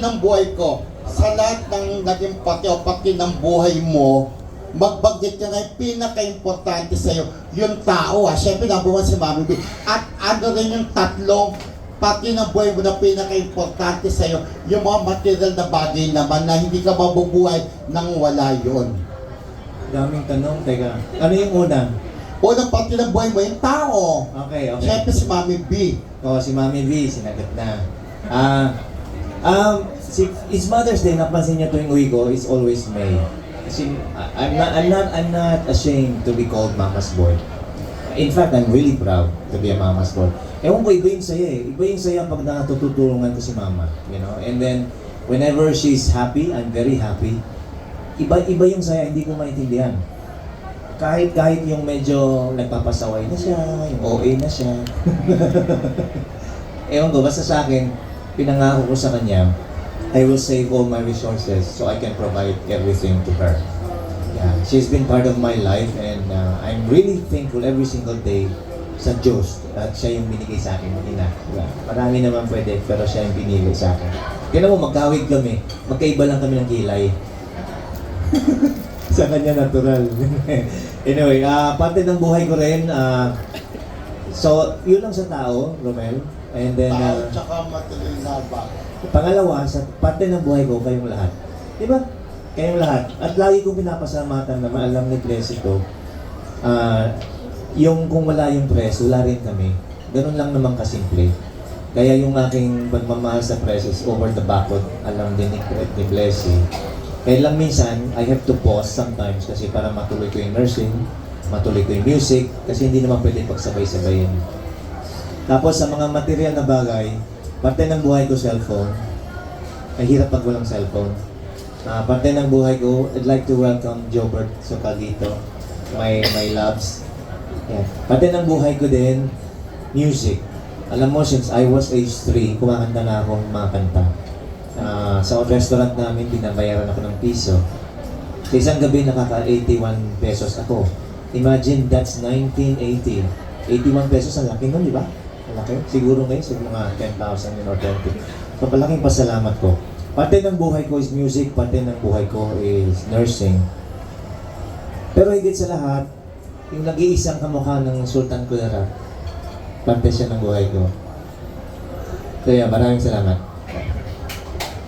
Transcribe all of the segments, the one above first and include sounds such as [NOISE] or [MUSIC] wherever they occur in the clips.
ng buhay ko, sa lahat ng naging pati o pati ng buhay mo, magbanggit ka na yung pinaka-importante sa'yo, yung tao ah. Siyempre, number one si Mami B. At ano rin yung tatlong pati ng buhay mo na pinaka-importante sa'yo, yung mga material na bagay naman na hindi ka mabubuhay nang wala yon. Daming tanong. Teka, ano yung una? Unang pati ng buhay mo, yung tao. Okay, okay. Siyempre si Mami B. Oo, si Mami V, sinagot na. Ah, um, si, it's Mother's Day, napansin niya tuwing uwi ko, it's always May. Kasi, I- I'm not, I'm not, I'm not ashamed to be called Mama's boy. In fact, I'm really proud to be a Mama's boy. Ewan ko, iba yung saya eh. Iba yung saya pag nakatutulungan ko si Mama, you know? And then, whenever she's happy, I'm very happy. Iba, iba yung saya, hindi ko maintindihan kahit kahit yung medyo nagpapasaway na siya, yung OA na siya. [LAUGHS] Ewan ko, basta sa akin, pinangako ko sa kanya, I will save all my resources so I can provide everything to her. Yeah, she's been part of my life and uh, I'm really thankful every single day sa Diyos at siya yung binigay sa akin ng ina. Diba? Marami naman pwede, pero siya yung pinili sa akin. Kaya mo, magkawig kami. Magkaiba lang kami ng kilay. [LAUGHS] sa kanya natural. [LAUGHS] anyway, ah parte ng buhay ko rin. ah so, yun lang sa tao, Romel. And then, ah, tsaka material na bagay. pangalawa, sa parte ng buhay ko, kayong lahat. Di ba? Kayong lahat. At lagi kong pinapasalamatan na maalam ni Pres ito. ah yung kung wala yung Pres, wala rin kami. Ganun lang naman kasimple. Kaya yung aking pagmamahal sa Pres is over the backwood. Alam din ni, ni Blessy. Kaya lang minsan, I have to pause sometimes kasi para matuloy ko yung nursing, matuloy ko yung music, kasi hindi naman pwede pagsabay-sabayin. Tapos sa mga material na bagay, parte ng buhay ko cellphone. Ay hirap pag walang cellphone. Ah, parte ng buhay ko, I'd like to welcome Jobert Socalito, my my loves. Yeah. Parte ng buhay ko din, music. Alam mo, since I was age 3, kumakanta na ako ng mga kanta. Ah, sa restaurant namin, binabayaran ako ng piso. Sa isang gabi, nakaka-81 pesos ako. Imagine, that's 1980. 81 pesos, ang laki nun, di ba? Ang laki. Siguro ngayon, sa mga 10,000 yun or 20. So, palaking pasalamat ko. Parte ng buhay ko is music, parte ng buhay ko is nursing. Pero higit sa lahat, yung nag-iisang kamukha ng Sultan Kudarat, parte siya ng buhay ko. Kaya maraming salamat.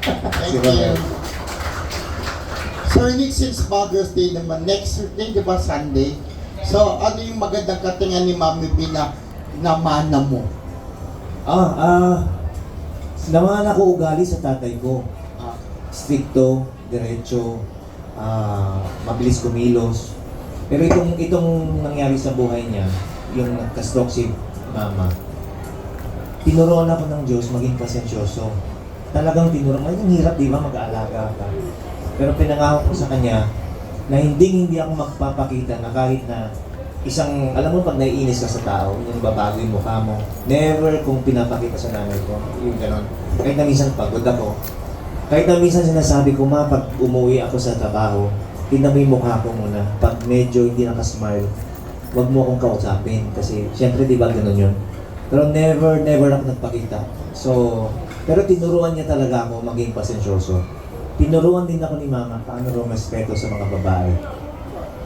Thank you. Sir Nick, since Mother's Day naman, next week, di Sunday? So, ano yung magandang katingan ni Mami B na namana mo? Ah, ah, naman ako ugali sa tatay ko. Ah, Stricto, diretso, ah, mabilis kumilos. Pero itong itong nangyari sa buhay niya, yung nagka-stroke si mama, tinuruan ako ng Diyos maging pasensyoso. Talagang tinuruan, ay ang hirap di ba mag-aalaga ka. Pero pinangako ko sa kanya na hindi hindi ako magpapakita na kahit na isang, alam mo pag naiinis ka sa tao, yung babago yung mukha mo, never kung pinapakita sa nanay ko, yung ganon. Kahit na minsan pagod ako, kahit na minsan sinasabi ko, ma, pag umuwi ako sa trabaho, tingnan mo yung mukha ko muna. Pag medyo hindi nakasmile, wag mo akong kausapin. Kasi, syempre, di ba ganun yun? Pero never, never ako nagpakita. So, pero tinuruan niya talaga ako maging pasensyoso. Tinuruan din ako ni mama paano rumispeto sa mga babae.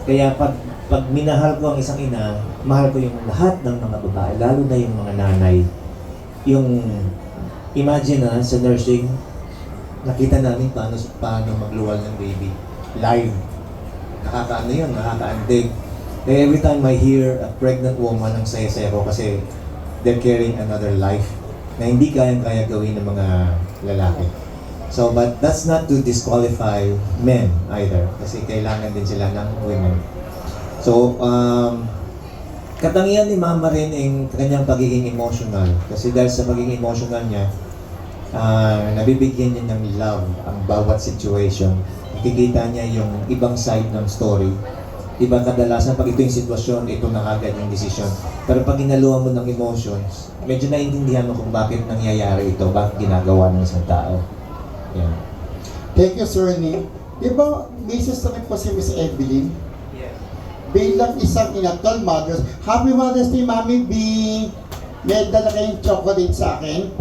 Kaya pag, pag minahal ko ang isang ina, mahal ko yung lahat ng mga babae, lalo na yung mga nanay. Yung, imagine na, sa nursing, nakita namin paano, paano magluwal ng baby. Live. Nakakaano yun, nakakaandig. Kaya every time I hear a pregnant woman, ang saya-saya ko kasi they're carrying another life na hindi kayang-kaya gawin ng mga lalaki. So, but that's not to disqualify men either kasi kailangan din sila ng women. So, um, katangian ni Mama rin ang kanyang pagiging emotional kasi dahil sa pagiging emotional niya, ah, nabibigyan niya ng love ang bawat situation. Nakikita niya yung ibang side ng story. Diba kadalasan pag ito yung sitwasyon, ito na agad yung desisyon. Pero pag inaluhan mo ng emotions, medyo naiintindihan mo kung bakit nangyayari ito, bakit ginagawa ng isang tao. Yan. Thank you, Sir Nick. Di ba, misis na rin po si Miss Evelyn? Bilang isang inatol mothers, Happy Mother's Day, Mami B! May dala kayong chocolate sa akin.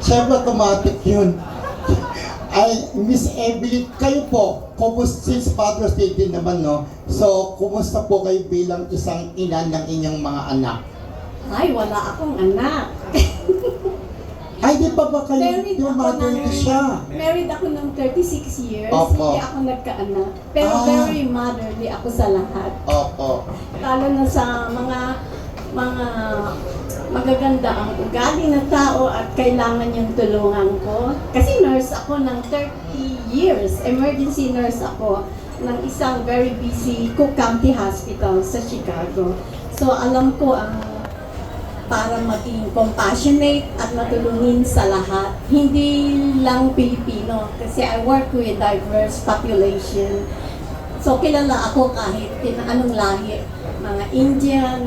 Siyempre, automatic yun. Ay, Miss Evelyn, kayo po, kumusta, since Father's Day din naman, no? So, kumusta po kayo bilang isang ina ng inyong mga anak? Ay, wala akong anak. [LAUGHS] Ay, di pa ba kayo, Married yung ako ng, siya? married ako ng 36 years. Opo. Hindi ako nagkaanak. Pero Ah. very motherly ako sa lahat. Opo. Lalo na sa mga mga magaganda ang ugali ng tao at kailangan yung tulungan ko. Kasi nurse ako ng 30 years. Emergency nurse ako ng isang very busy Cook County Hospital sa Chicago. So alam ko ang para maging compassionate at matulungin sa lahat. Hindi lang Pilipino kasi I work with diverse population. So kilala ako kahit anong lahi. Mga Indian,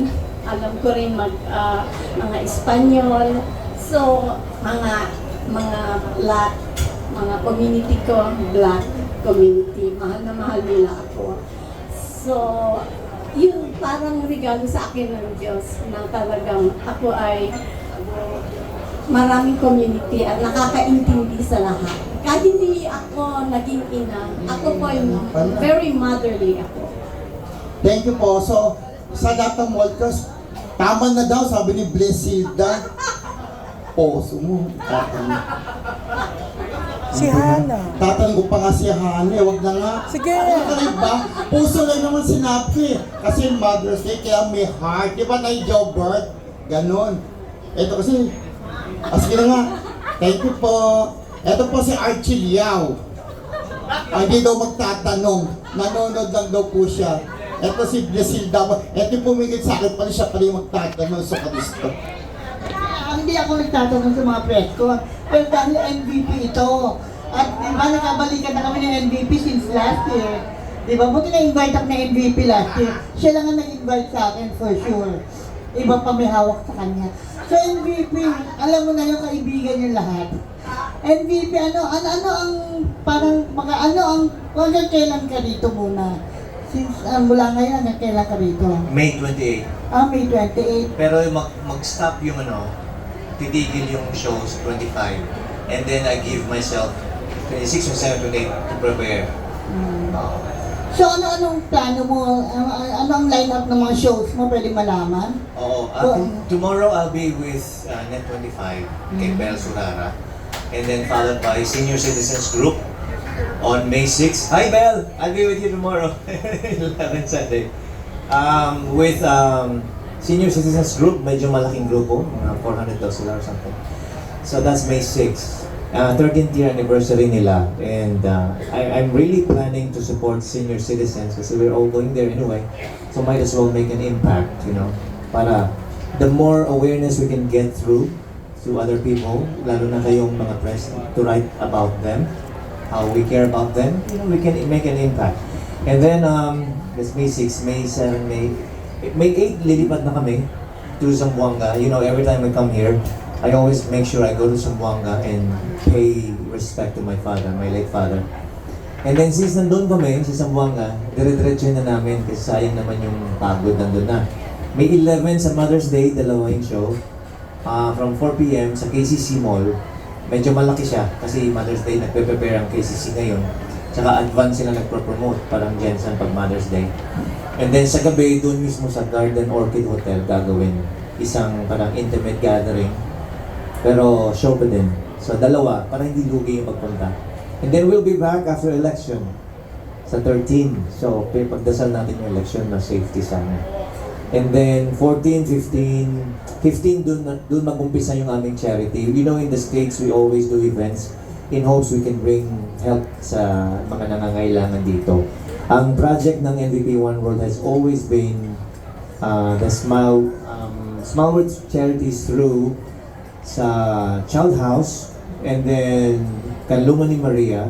alam ko rin mag ah, mga Espanyol. So mga mga black, mga community ko, black community. Mahal na mahal nila ako. So, yun parang regalo sa akin ng Diyos na talagang ako ay maraming community at nakakaintindi sa lahat. Kahit hindi ako naging ina, ako po ay very motherly ako. Thank you po. So, sa lahat ng Molkers, tama na daw, sabi ni Blessilda. [LAUGHS] Poso mo. tatanong. Si Hana. Tatanong ko pa nga si Hane, wag na nga. Sige. Ano ka rin ba? Puso lang naman sinabi. Kasi Mother's Day, kaya may heart. Di ba na Joe Bird? Ganon. Ito kasi, sige na nga. Thank you po. Ito po si Archie Liao. Ah, hindi daw magtatanong. Nanonood lang daw po siya. Ito si Blasilda. Ito yung pumigit sa akin pala siya pala yung magtatanong sa Kalisto. Hindi ako nagtatanong sa mga press ko. Pero dahil MVP ito, at di ba nakabalikan na kami ng MVP since last year. Di ba? Buti na-invite ako ng MVP last year. Siya lang ang nag-invite sa akin for sure. Iba pa may hawak sa kanya. So MVP, alam mo na yung kaibigan niyo lahat. MVP, ano, ano, ano ang, parang, mga, ano ang, hanggang kailan ka dito muna? Since, uh, mula ngayon, hanggang kailan ka rito? May 28. Ah, May 28. Pero mag, mag-stop yung ano, titigil yung shows 25. And then I give myself 26 or 7 to 8 to prepare. Hmm. Uh, So ano-anong plano mo? Ano, ano ang lineup ng mga shows mo? Pwede malaman? Oo. Uh, tom- tomorrow I'll be with uh, Net25 kay Bel Surara. And then followed by Senior Citizens Group on May 6. Hi Bel! I'll be with you tomorrow. [LAUGHS] 11 Sunday. Um, with um, Senior Citizens Group, medyo malaking grupo, mga 400 daw sila or something. So that's May 6. Uh, 13th year anniversary nila and uh, I, I'm really planning to support senior citizens kasi we're all going there anyway so might as well make an impact you know para the more awareness we can get through to other people lalo na kayong mga press to write about them how we care about them you know we can make an impact and then um that's May 6 May 7 May May 8 lilipat na kami to Zamboanga you know every time I come here I always make sure I go to Zamboanga and pay respect to my father, my late father. And then since nandun kami sa Zamboanga, dire-diretso na namin kasi sayang naman yung pagod nandun na. May 11 sa Mother's Day, dalawa yung show. Ah, from 4pm sa KCC Mall. Medyo malaki siya kasi Mother's Day nagpe-prepare ang KCC ngayon. Tsaka advance sila nagpro-promote parang Jensen pag Mother's Day. And then sa gabi, doon mismo sa Garden Orchid Hotel gagawin isang parang intimate gathering pero show pa din. So dalawa, para hindi lugi yung pagpunta. And then we'll be back after election sa 13. So pagdasal natin yung election na safety sana. And then 14, 15, 15 dun, dun mag-umpisa yung aming charity. You know in the States we always do events in hopes we can bring help sa mga nangangailangan dito. Ang project ng MVP One World has always been uh, the Smile um, Smile World Charities through sa Child House and then Kanluma ni Maria.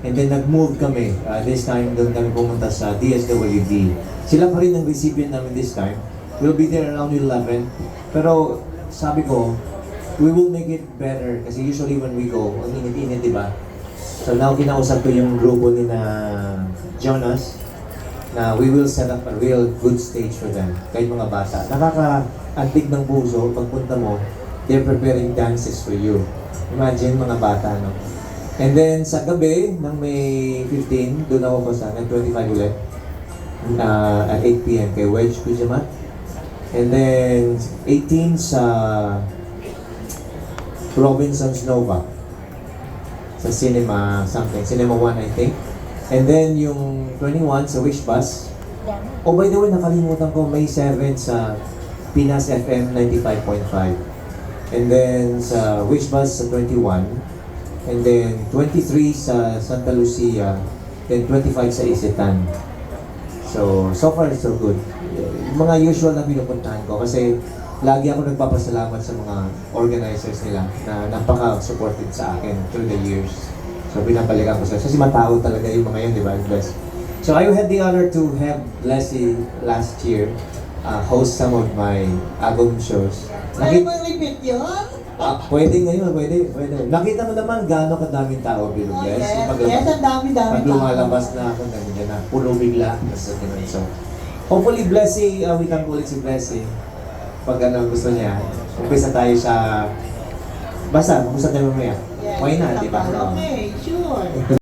And then nag-move kami uh, this time doon kami pumunta sa DSWD sila pa rin ang recipient namin this time. We'll be there around 11 pero sabi ko we will make it better kasi usually when we go ang init-init di ba so now kinausap ko yung grupo ni na Jonas na we will set up a real good stage for them kahit mga bata nakaka-antig ng puso pagpunta mo they're preparing dances for you. Imagine mga bata, no? And then sa gabi ng May 15, doon ako pa sa 25 ulit. Uh, at 8 p.m. kay Wedge Kujamat. And then 18 sa Robinson's Nova. Sa cinema something. Cinema 1 I think. And then yung 21 sa Wish Bus. Oh by the way, nakalimutan ko May 7 sa Pinas FM 95.5. And then sa Wish Bus sa 21. And then 23 sa Santa Lucia. Then 25 sa Isitan. So, so far so good. Yung mga usual na pinupuntahan ko kasi lagi ako nagpapasalamat sa mga organizers nila na napaka-supportive sa akin through the years. So, binabalikan ko sila. Kasi matao talaga yung mga yun, di ba? Bless. So, I had the honor to have Blessy last year uh, host some of my album shows. Kaya Nakita, mo repeat yun? ah, pwede ngayon, pwede, pwede. Nakita mo naman gaano kadaming tao, Bilo Oh, Bless. yes. Paglabas- Yes, ang dami-dami pag lumalabas na ako, nandiyan na, pulo bigla. Basta ganun. So, hopefully, Blessy, uh, we can pull it si Blessy. Pag ano gusto niya, umpisa tayo sa... Basta, kung tayo mamaya. Why not, di ba? Okay, sure. [LAUGHS]